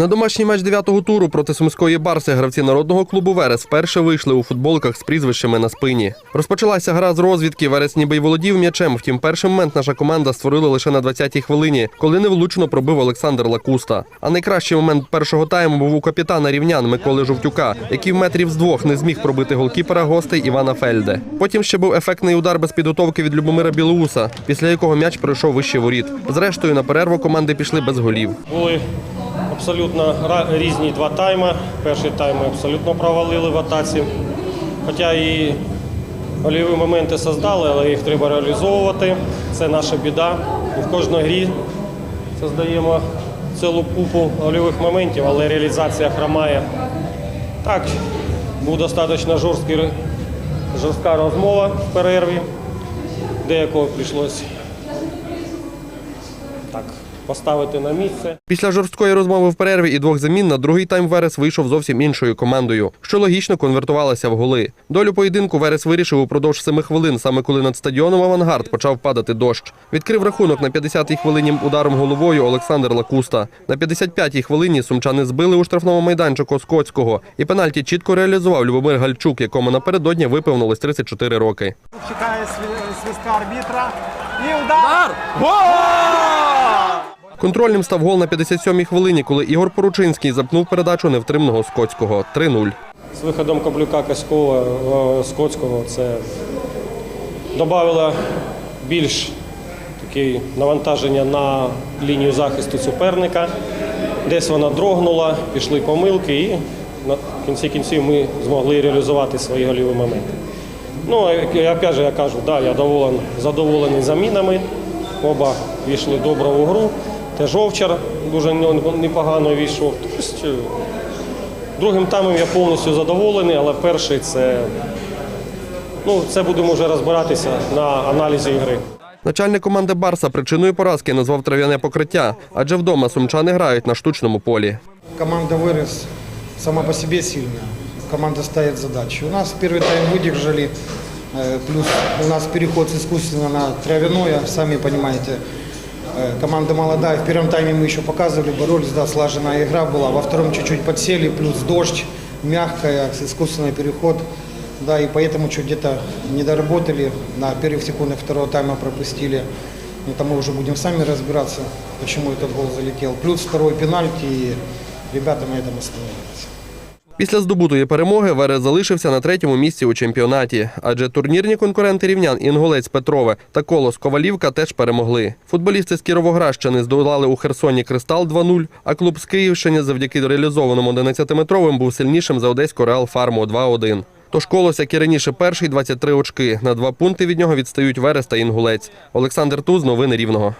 На домашній матч дев'ятого туру проти сумської барси гравці народного клубу Верес вперше вийшли у футболках з прізвищами на спині. Розпочалася гра з розвідки. Верес ніби й володів м'ячем. Втім, перший момент наша команда створила лише на 20-й хвилині, коли невлучно пробив Олександр Лакуста. А найкращий момент першого тайму був у капітана рівнян Миколи Жовтюка, який в метрів з двох не зміг пробити голкіпера гостей Івана Фельде. Потім ще був ефектний удар без підготовки від Любомира Білоуса, після якого м'яч пройшов вище воріт. Зрештою, на перерву команди пішли без голів. Були абсолютно різні два тайми. Перший тайм ми абсолютно провалили в атаці. Хоча і гольові моменти создали, але їх треба реалізовувати. Це наша біда. І в кожній грі создаємо цілу купу гольових моментів, але реалізація хромає. Так, був достатньо жорсткий, жорстка розмова в перерві, деякого прийшлося так, поставити на місце. Після жорсткої розмови в перерві і двох замін на другий тайм Верес вийшов зовсім іншою командою, що логічно конвертувалася в голи. Долю поєдинку Верес вирішив упродовж семи хвилин, саме коли над стадіоном Авангард почав падати дощ. Відкрив рахунок на 50-й хвилині ударом головою Олександр Лакуста. На 55-й хвилині сумчани збили у штрафному майданчику Скотського, і пенальті чітко реалізував Любомир Гальчук, якому напередодні виповнилось 34 роки. Чекає свистка арбітра. І удар! Контрольним став гол на 57-й хвилині, коли Ігор Поручинський запнув передачу невтримного Скотського 3-0. З виходом Каблюка Каськова Скотського це додало більш таке навантаження на лінію захисту суперника. Десь вона дрогнула, пішли помилки, і на кінці кінців ми змогли реалізувати свої голіві моменти. Ну, як же, я кажу, да, я доволен, задоволений замінами. Оба війшли добре в гру. Теж Овчар дуже непогано війшов. Тобто, Другим таймом я повністю задоволений, але перший це, ну, це будемо вже розбиратися на аналізі ігри. Начальник команди Барса причиною поразки назвав трав'яне покриття, адже вдома сумчани грають на штучному полі. Команда вырос сама по себе сильная. Команда ставит задачи. У нас первый тайм выдержали, э, плюс у нас переход с искусственно на травяное, сами понимаете. Э, Команда молодая, в первом тайме мы еще показывали, боролись, да, слаженная игра была. Во втором чуть-чуть подсели, плюс дождь, мягкая, искусственный переход. Да, и поэтому чуть где-то не доработали, на первых секундах второго тайма пропустили. Ну, там мы уже будем сами разбираться, почему этот гол залетел. Плюс второй пенальти, и ребята на этом остановились. Після здобутої перемоги Верес залишився на третьому місці у чемпіонаті, адже турнірні конкуренти рівнян Інгулець Петрове та Колос Ковалівка теж перемогли. Футболісти з Кіровоградщини здолали у Херсоні Кристал 2-0, а клуб з Київщини завдяки реалізованому 11-метровим був сильнішим за одеську Реал Фарму 2-1. Тож Колос, як і раніше, перший 23 очки. На два пункти від нього відстають Верес та Інгулець. Олександр Туз, новини Рівного.